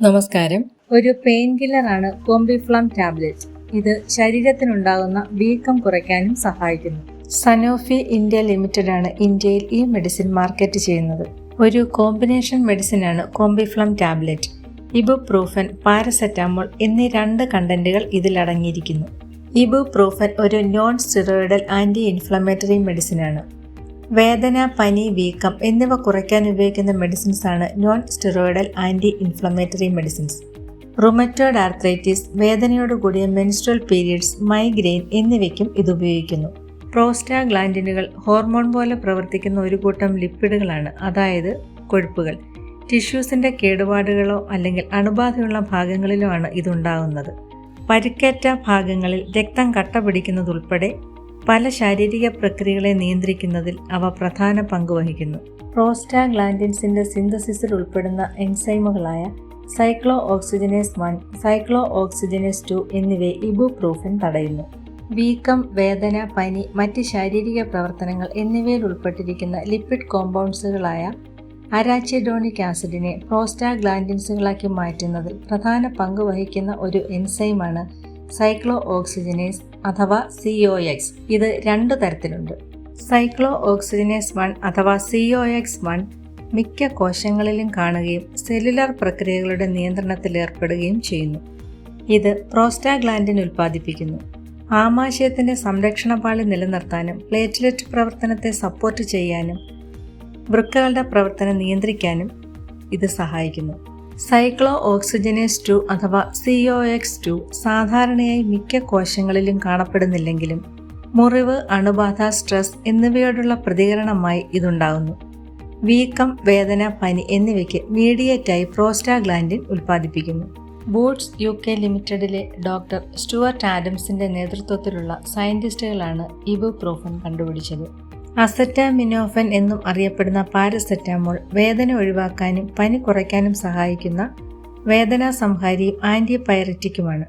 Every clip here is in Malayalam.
നമസ്കാരം. ഒരു പെയിൻ കില്ലറാണ് കോംബിഫ്ലാം ടാബ്ലറ്റ് ഇത് ശരീരത്തിനുണ്ടാകുന്ന വീക്കം കുറയ്ക്കാനും സഹായിക്കുന്നു. സനോഫി ഇന്ത്യ ലിമിറ്റഡ് ആണ് ഇന്ത്യയിൽ ഈ മെഡിസിൻ മാർക്കറ്റ് ചെയ്യുന്നത്. ഒരു കോമ്പിനേഷൻ മെഡിസിനാണ് കോംബിഫ്ലാം ടാബ്ലറ്റ് ഇബുപ്രൂഫൻ പാരസെറ്റാമോൾ എന്നീ രണ്ട് കണ്ടന്റുകൾ ഇതിൽ അടങ്ങിയിരിക്കുന്നു. ഇബുപ്രൂഫൻ ഒരു നോൺ സ്റ്റിറോയിഡൽ ആന്റി ഇൻഫ്ലമേറ്ററി മെഡിസിനാണ് വേദന പനി വീക്കം എന്നിവ കുറയ്ക്കാൻ ഉപയോഗിക്കുന്ന മെഡിസിൻസ് ആണ് non steroidal anti inflammatory medicines rheumatoid arthritis വേദനയോട് കൂടിയ മെൻസ്ട്രൽ പീരിയഡ്സ് മൈഗ്രെയിൻ എന്നിവയ്ക്കും ഇത് ഉപയോഗിക്കുന്നു. പ്രോസ്റ്റാഗ്ലാൻഡിനുകൾ ഹോർമോൺ പോലെ പ്രവർത്തിക്കുന്ന ഒരു കൂട്ടം ലിപ്പിഡുകളാണ് അതായത് കൊഴുപ്പുകൾ. ടിഷ്യൂസിന്റെ കേടുപാടുകളോ അല്ലെങ്കിൽ അണുബാധയുള്ള ഭാഗങ്ങളിലോ ആണ് ഇതുണ്ടാകുന്നത് പരിക്കേറ്റ ഭാഗങ്ങളിൽ രക്തം കട്ട പിടിക്കുന്നതുൾപ്പെടെ പല ശാരീരിക പ്രക്രിയകളെ നിയന്ത്രിക്കുന്നതിൽ അവ പ്രധാന പങ്ക് വഹിക്കുന്നു. പ്രോസ്റ്റാഗ്ലാൻഡിൻസിന്റെ സിന്തസിസിൽ ഉൾപ്പെടുന്ന എൻസൈമുകളായ cyclo oxygenase one cyclo oxygenase two എന്നിവയെ ഇബുപ്രൂഫിൻ തടയുന്നു. വീക്കം വേദന പനി മറ്റ് ശാരീരിക പ്രവർത്തനങ്ങൾ എന്നിവയിൽ ഉൾപ്പെട്ടിരിക്കുന്ന ലിപ്പിഡ് കോമ്പൗണ്ട്സുകളായ അരാച്ചിഡോണിക് ആസിഡിനെ പ്രോസ്റ്റാഗ്ലാൻഡിൻസുകളാക്കി മാറ്റുന്നതിൽ പ്രധാന പങ്ക് വഹിക്കുന്ന ഒരു എൻസൈമാണ് സൈക്ലോ ഓക്സിജനേസ് അഥവാ സി ഒ എക്സ് ഇത് രണ്ടു തരത്തിലുണ്ട്. സൈക്ലോ ഓക്സിജനേസ് വൺ അഥവാ സി ഒ എക്സ് വൺ മിക്ക കോശങ്ങളിലും കാണുകയും സെല്ലുലാർ പ്രക്രിയകളുടെ നിയന്ത്രണത്തിൽ ഏർപ്പെടുകയും ചെയ്യുന്നു. ഇത് പ്രോസ്റ്റാഗ്ലാൻഡിൻ ഉൽപ്പാദിപ്പിക്കുന്നു. ആമാശയത്തിന്റെ സംരക്ഷണപാളി നിലനിർത്താനും പ്ലേറ്റ്ലെറ്റ് പ്രവർത്തനത്തെ സപ്പോർട്ട് ചെയ്യാനും വൃക്കകളുടെ പ്രവർത്തനം നിയന്ത്രിക്കാനും ഇത് സഹായിക്കുന്നു. സൈക്ലോ ഓക്സിജനേസ് ടു അഥവാ സി ഒ എക്സ് ടു സാധാരണയായി മിക്ക കോശങ്ങളിലും കാണപ്പെടുന്നില്ലെങ്കിലും മുറിവ് അണുബാധ സ്ട്രെസ് എന്നിവയോടുള്ള പ്രതികരണമായി ഇതുണ്ടാകുന്നു. വീക്കം വേദന പനി എന്നിവയ്ക്ക് മീഡിയേറ്റായി പ്രോസ്റ്റാഗ്ലാൻഡിൻ ഉൽപ്പാദിപ്പിക്കുന്നു. ബൂട്ട്സ് യു കെ ലിമിറ്റഡിലെ ഡോക്ടർ സ്റ്റുവർട്ട് ആഡംസിന്റെ നേതൃത്വത്തിലുള്ള സയന്റിസ്റ്റുകളാണ് ഇബുപ്രോഫൻ കണ്ടുപിടിച്ചത്. അസറ്റാമിനോഫൻ എന്നും അറിയപ്പെടുന്ന പാരസെറ്റാമോൾ വേദന ഒഴിവാക്കാനും പനി കുറയ്ക്കാനും സഹായിക്കുന്ന വേദനാ സംഹാരിയും ആന്റിപൈററ്റിക്കുമാണ്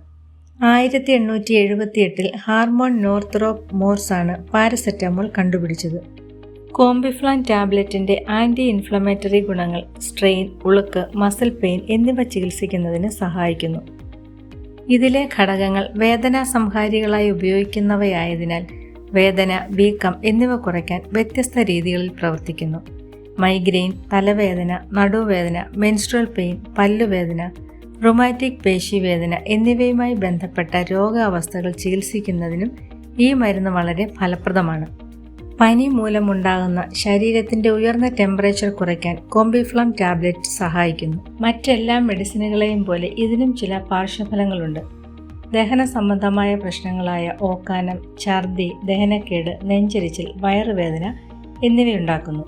ആയിരത്തി എണ്ണൂറ്റി എഴുപത്തി എട്ടിൽ ഹാർമോൺ നോർത്രോപ്പ് ആണ് പാരസെറ്റാമോൾ കണ്ടുപിടിച്ചത്. കോംബിഫ്ലാൻ ടാബ്ലറ്റിന്റെ ആന്റി ഇൻഫ്ലമേറ്ററി ഗുണങ്ങൾ സ്ട്രെയിൻ ഉളുക്ക് മസിൽ പെയിൻ എന്നിവ ചികിത്സിക്കുന്നതിന് സഹായിക്കുന്നു. ഇതിലെ ഘടകങ്ങൾ വേദനാ സംഹാരികളായി ഉപയോഗിക്കുന്നവയായതിനാൽ വേദന വീക്കം എന്നിവ കുറയ്ക്കാൻ വ്യത്യസ്ത രീതികളിൽ പ്രവർത്തിക്കുന്നു. മൈഗ്രെയിൻ തലവേദന നടുവേദന മെൻസ്ട്രൽ പെയിൻ പല്ലുവേദന റൊമാറ്റിക് പേശിവേദന എന്നിവയുമായി ബന്ധപ്പെട്ട രോഗാവസ്ഥകൾ ചികിത്സിക്കുന്നതിനും ഈ മരുന്ന് വളരെ ഫലപ്രദമാണ്. പനി മൂലമുണ്ടാകുന്ന ശരീരത്തിന്റെ ഉയർന്ന ടെമ്പറേച്ചർ കുറയ്ക്കാൻ കോംബിഫ്ലം ടാബ്ലറ്റ് സഹായിക്കുന്നു. മറ്റെല്ലാ മെഡിസിനുകളെയും പോലെ ഇതിനും ചില പാർശ്വഫലങ്ങളുണ്ട്. ദഹന സംബന്ധമായ പ്രശ്നങ്ങളായ ഓക്കാനം ഛർദി ദഹനക്കേട് നെഞ്ചരിച്ചിൽ വയറുവേദന എന്നിവയുണ്ടാക്കുന്നു.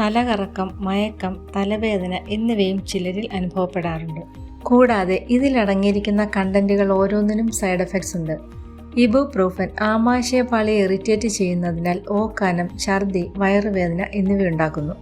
തലകറക്കം മയക്കം തലവേദന എന്നിവയും ചിലരിൽ അനുഭവപ്പെടാറുണ്ട്. കൂടാതെ ഇതിലടങ്ങിയിരിക്കുന്ന കണ്ടന്റുകൾ ഓരോന്നിനും സൈഡ് എഫക്ട്സ് ഉണ്ട്. ഇബു ഇബുപ്രൂഫൻ ആമാശയപാളിയെ ഇറിറ്റേറ്റ് ചെയ്യുന്നതിനാൽ ഓക്കാനം ഛർദി വയറുവേദന എന്നിവയുണ്ടാക്കുന്നു.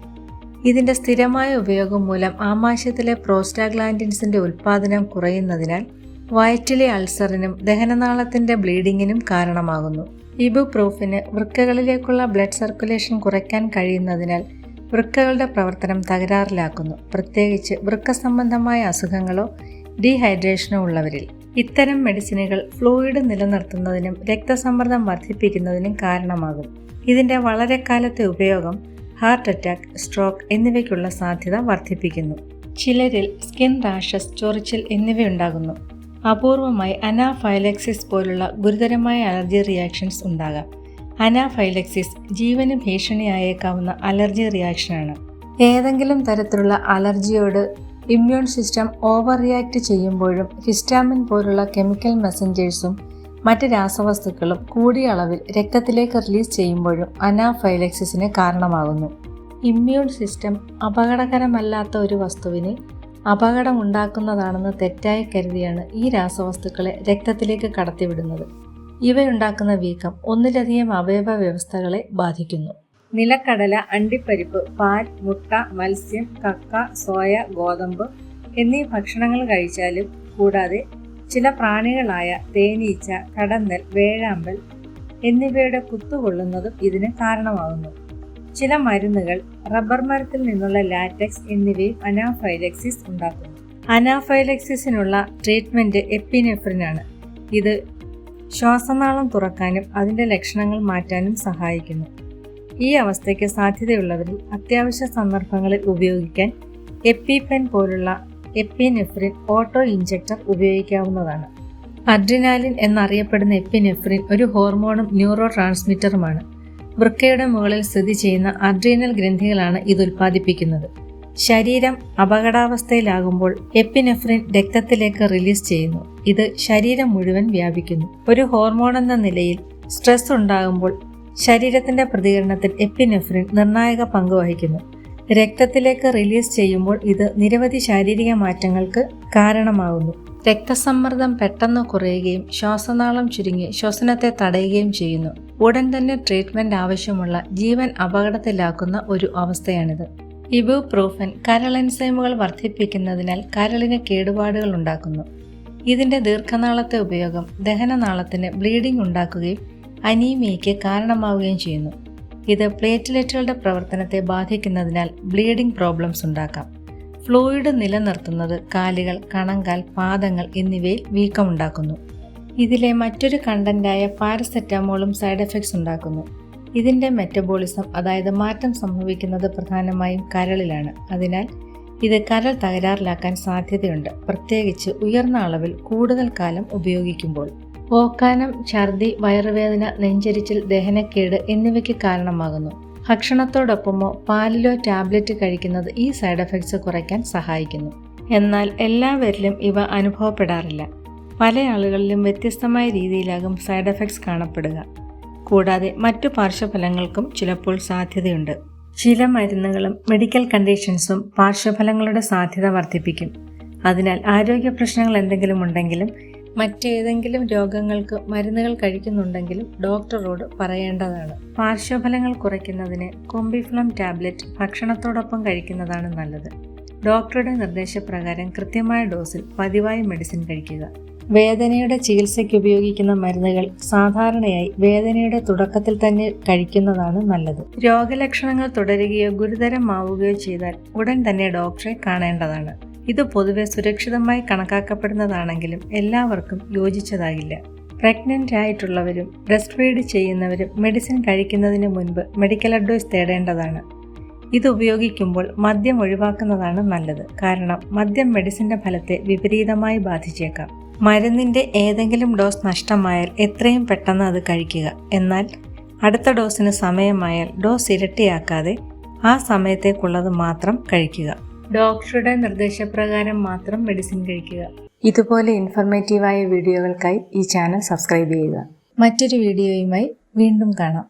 ഇതിന്റെ സ്ഥിരമായ ഉപയോഗം മൂലം ആമാശയത്തിലെ പ്രോസ്റ്റാഗ്ലാൻഡിൻസിന്റെ ഉൽപ്പാദനം കുറയുന്നതിനാൽ വയറ്റിലെ അൾസറിനും ദഹനനാളത്തിന്റെ ബ്ലീഡിങ്ങിനും കാരണമാകുന്നു. ഇബുപ്രൂഫിന് വൃക്കകളിലേക്കുള്ള ബ്ലഡ് സർക്കുലേഷൻ കുറയ്ക്കാൻ കഴിയുന്നതിനാൽ വൃക്കകളുടെ പ്രവർത്തനം തകരാറിലാക്കുന്നു. പ്രത്യേകിച്ച് വൃക്ക സംബന്ധമായ അസുഖങ്ങളോ ഡീഹൈഡ്രേഷനോ ഉള്ളവരിൽ. ഇത്തരം മെഡിസിനുകൾ ഫ്ലൂയിഡ് നിലനിർത്തുന്നതിനും രക്തസമ്മർദ്ദം വർദ്ധിപ്പിക്കുന്നതിനും കാരണമാകും. ഇതിന്റെ വളരെ കാലത്തെ ഉപയോഗം ഹാർട്ട് അറ്റാക്ക് സ്ട്രോക്ക് എന്നിവയ്ക്കുള്ള സാധ്യത വർദ്ധിപ്പിക്കുന്നു. ചിലരിൽ സ്കിൻ റാഷസ് ചൊറിച്ചിൽ എന്നിവയുണ്ടാകുന്നു. അപൂർവമായി അനാഫൈലക്സിസ് പോലുള്ള ഗുരുതരമായ അലർജി റിയാക്ഷൻസ് ഉണ്ടാകാം. അനാഫൈലക്സിസ് ജീവന് ഭീഷണിയായേക്കാവുന്ന അലർജി റിയാക്ഷനാണ് ഏതെങ്കിലും തരത്തിലുള്ള അലർജിയോട് ഇമ്മ്യൂൺ സിസ്റ്റം ഓവർ റിയാക്ട് ചെയ്യുമ്പോഴും ഹിസ്റ്റാമിൻ പോലുള്ള കെമിക്കൽ മെസ്സഞ്ചേഴ്സും മറ്റ് രാസവസ്തുക്കളും കൂടിയ അളവിൽ രക്തത്തിലേക്ക് റിലീസ് ചെയ്യുമ്പോഴും അനാഫൈലക്സിസിന് കാരണമാകുന്നു. ഇമ്മ്യൂൺ സിസ്റ്റം അപകടകരമല്ലാത്ത ഒരു വസ്തുവിനെ അപകടമുണ്ടാക്കുന്നതാണെന്ന് തെറ്റായി കരുതിയാണ് ഈ രാസവസ്തുക്കളെ രക്തത്തിലേക്ക് കടത്തിവിടുന്നത്. ഇവയുണ്ടാക്കുന്ന വീക്കം ഒന്നിലധികം അവയവ വ്യവസ്ഥകളെ ബാധിക്കുന്നു. നിലക്കടല അണ്ടിപ്പരിപ്പ് പാൽ മുട്ട മത്സ്യം കക്ക സോയ ഗോതമ്പ് എന്നീ ഭക്ഷണങ്ങൾ കഴിച്ചാലും കൂടാതെ ചില പ്രാണികളായ തേനീച്ച കടന്നൽ വേഴാമ്പൽ എന്നിവയുടെ കുത്തുകൊള്ളുന്നതും ഇതിന് കാരണമാകുന്നു. ചില മരുന്നുകൾ റബ്ബർ മരത്തിൽ നിന്നുള്ള ലാറ്റക്സ് എന്നിവയും അനാഫൈലക്സിസ് ഉണ്ടാക്കുന്നു. അനാഫൈലക്സിസിനുള്ള ട്രീറ്റ്മെന്റ് എപ്പിനെഫ്രിനാണ്. ഇത് ശ്വാസനാളം തുറക്കാനും അതിന്റെ ലക്ഷണങ്ങൾ മാറ്റാനും സഹായിക്കുന്നു. ഈ അവസ്ഥയ്ക്ക് സാധ്യതയുള്ളവരിൽ അത്യാവശ്യ സന്ദർഭങ്ങളിൽ ഉപയോഗിക്കാൻ എപ്പിപെൻ പോലുള്ള എപ്പിനെഫ്രിൻ ഓട്ടോ ഇഞ്ചക്ടർ ഉപയോഗിക്കാവുന്നതാണ്. അഡ്രിനാലിൻ എന്നറിയപ്പെടുന്ന എപ്പിനെഫ്രിൻ ഒരു ഹോർമോണും ന്യൂറോ ട്രാൻസ്മിറ്ററുമാണ്. വൃക്കയുടെ മുകളിൽ സ്ഥിതി ചെയ്യുന്ന അഡ്രീനൽ ഗ്രന്ഥികളാണ് ഇത് ഉൽപ്പാദിപ്പിക്കുന്നത്. ശരീരം അപകടാവസ്ഥയിലാകുമ്പോൾ എപ്പിനെഫ്രിൻ രക്തത്തിലേക്ക് റിലീസ് ചെയ്യുന്നു. ഇത് ശരീരം മുഴുവൻ വ്യാപിക്കുന്നു. ഒരു ഹോർമോൺ എന്ന നിലയിൽ സ്ട്രെസ് ഉണ്ടാകുമ്പോൾ ശരീരത്തിന്റെ പ്രതികരണത്തിൽ എപ്പിനെഫ്രിൻ നിർണായക പങ്ക് വഹിക്കുന്നു. രക്തത്തിലേക്ക് റിലീസ് ചെയ്യുമ്പോൾ ഇത് നിരവധി ശാരീരിക മാറ്റങ്ങൾക്ക് കാരണമാകുന്നു. രക്തസമ്മർദ്ദം പെട്ടെന്ന് കുറയുകയും ശ്വാസനാളം ചുരുങ്ങി ശ്വസനത്തെ തടയുകയും ചെയ്യുന്നു. ഉടൻ തന്നെ ട്രീറ്റ്മെന്റ് ആവശ്യമുള്ള ജീവൻ അപകടത്തിലാക്കുന്ന ഒരു അവസ്ഥയാണിത്. ഇബുപ്രൂഫൻ കരൾ എൻസൈമുകൾ വർദ്ധിപ്പിക്കുന്നതിനാൽ കരളിന് കേടുപാടുകൾ ഉണ്ടാക്കുന്നു. ഇതിന്റെ ദീർഘനാളത്തെ ഉപയോഗം ദഹനനാളത്തിന് ബ്ലീഡിംഗ് ഉണ്ടാക്കുകയും അനീമിയയ്ക്ക് കാരണമാവുകയും ചെയ്യുന്നു. ഇത് പ്ലേറ്റ്ലെറ്റുകളുടെ പ്രവർത്തനത്തെ ബാധിക്കുന്നതിനാൽ ബ്ലീഡിംഗ് പ്രോബ്ലംസ് ഉണ്ടാക്കാം. ഫ്ലൂയിഡ് നിലനിർത്തുന്നത് കാലുകൾ കണങ്കാൽ പാദങ്ങൾ എന്നിവയിൽ വീക്കമുണ്ടാക്കുന്നു. ഇതിലെ മറ്റൊരു കണ്ടന്റായ പാരസെറ്റാമോളും സൈഡ് എഫക്ട്സ് ഉണ്ടാക്കുന്നു. ഇതിന്റെ മെറ്റബോളിസം അതായത് മാറ്റം സംഭവിക്കുന്നത് പ്രധാനമായും കരളിലാണ്. അതിനാൽ ഇത് കരൾ തകരാറിലാക്കാൻ സാധ്യതയുണ്ട്. പ്രത്യേകിച്ച് ഉയർന്ന അളവിൽ കൂടുതൽ കാലം ഉപയോഗിക്കുമ്പോൾ. ഓക്കാനം ഛർദി വയറുവേദന നെഞ്ചരിച്ചിൽ ദഹനക്കേട് എന്നിവയ്ക്ക് കാരണമാകുന്നു. ഭക്ഷണത്തോടൊപ്പമോ പാലിലോ ടാബ്ലറ്റ് കഴിക്കുന്നത് ഈ സൈഡ് എഫക്ട്സ് കുറയ്ക്കാൻ സഹായിക്കുന്നു. എന്നാൽ എല്ലാവരിലും ഇവ അനുഭവപ്പെടാറില്ല. പല ആളുകളിലും വ്യത്യസ്തമായ രീതിയിലാകും സൈഡ് എഫക്ട്സ് കാണപ്പെടുക. കൂടാതെ മറ്റു പാർശ്വഫലങ്ങൾക്കും ചിലപ്പോൾ സാധ്യതയുണ്ട്. ചില മരുന്നുകളും മെഡിക്കൽ കണ്ടീഷൻസും പാർശ്വഫലങ്ങളുടെ സാധ്യത വർദ്ധിപ്പിക്കും. അതിനാൽ ആരോഗ്യ പ്രശ്നങ്ങൾ എന്തെങ്കിലും ഉണ്ടെങ്കിലും മറ്റേതെങ്കിലും രോഗങ്ങൾക്ക് മരുന്നുകൾ കഴിക്കുന്നുണ്ടെങ്കിലും ഡോക്ടറോട് പറയേണ്ടതാണ്. പാർശ്വഫലങ്ങൾ കുറയ്ക്കുന്നതിന് കൊമ്പിഫ്ലം ടാബ്ലറ്റ് ഭക്ഷണത്തോടൊപ്പം കഴിക്കുന്നതാണ് നല്ലത്. ഡോക്ടറുടെ നിർദ്ദേശപ്രകാരം കൃത്യമായ ഡോസിൽ പതിവായി മെഡിസിൻ കഴിക്കുക. വേദനയുടെ ചികിത്സയ്ക്ക് ഉപയോഗിക്കുന്ന മരുന്നുകൾ സാധാരണയായി വേദനയുടെ തുടക്കത്തിൽ തന്നെ കഴിക്കുന്നതാണ് നല്ലത്. രോഗലക്ഷണങ്ങൾ തുടരുകയോ ഗുരുതരമാവുകയോ ചെയ്താൽ ഉടൻ തന്നെ ഡോക്ടറെ കാണേണ്ടതാണ്. ഇത് പൊതുവെ സുരക്ഷിതമായി കണക്കാക്കപ്പെടുന്നതാണെങ്കിലും എല്ലാവർക്കും യോജിച്ചതാകില്ല. പ്രഗ്നന്റ് ആയിട്ടുള്ളവരും ബ്രസ്റ്റ് ഫീഡ് ചെയ്യുന്നവരും മെഡിസിൻ കഴിക്കുന്നതിന് മുൻപ് മെഡിക്കൽ അഡ്വൈസ് തേടേണ്ടതാണ്. ഇത് ഉപയോഗിക്കുമ്പോൾ മദ്യം ഒഴിവാക്കുന്നതാണ് നല്ലത്. കാരണം മദ്യം മെഡിസിന്റെ ഫലത്തെ വിപരീതമായി ബാധിച്ചേക്കാം. മരുന്നിന്റെ ഏതെങ്കിലും ഡോസ് നഷ്ടമായാൽ എത്രയും പെട്ടെന്ന് അത് കഴിക്കുക. എന്നാൽ അടുത്ത ഡോസിന് സമയമായാൽ ഡോസ് ഇരട്ടിയാക്കാതെ ആ സമയത്തേക്കുള്ളത് മാത്രം കഴിക്കുക. ഡോക്ടറുടെ നിർദ്ദേശപ്രകാരം മാത്രം മെഡിസിൻ കഴിക്കുക. ഇതുപോലെ ഇൻഫർമേറ്റീവായ വീഡിയോകൾക്കായി ഈ ചാനൽ സബ്സ്ക്രൈബ് ചെയ്യുക. മറ്റൊരു വീഡിയോയുമായി വീണ്ടും കാണാം.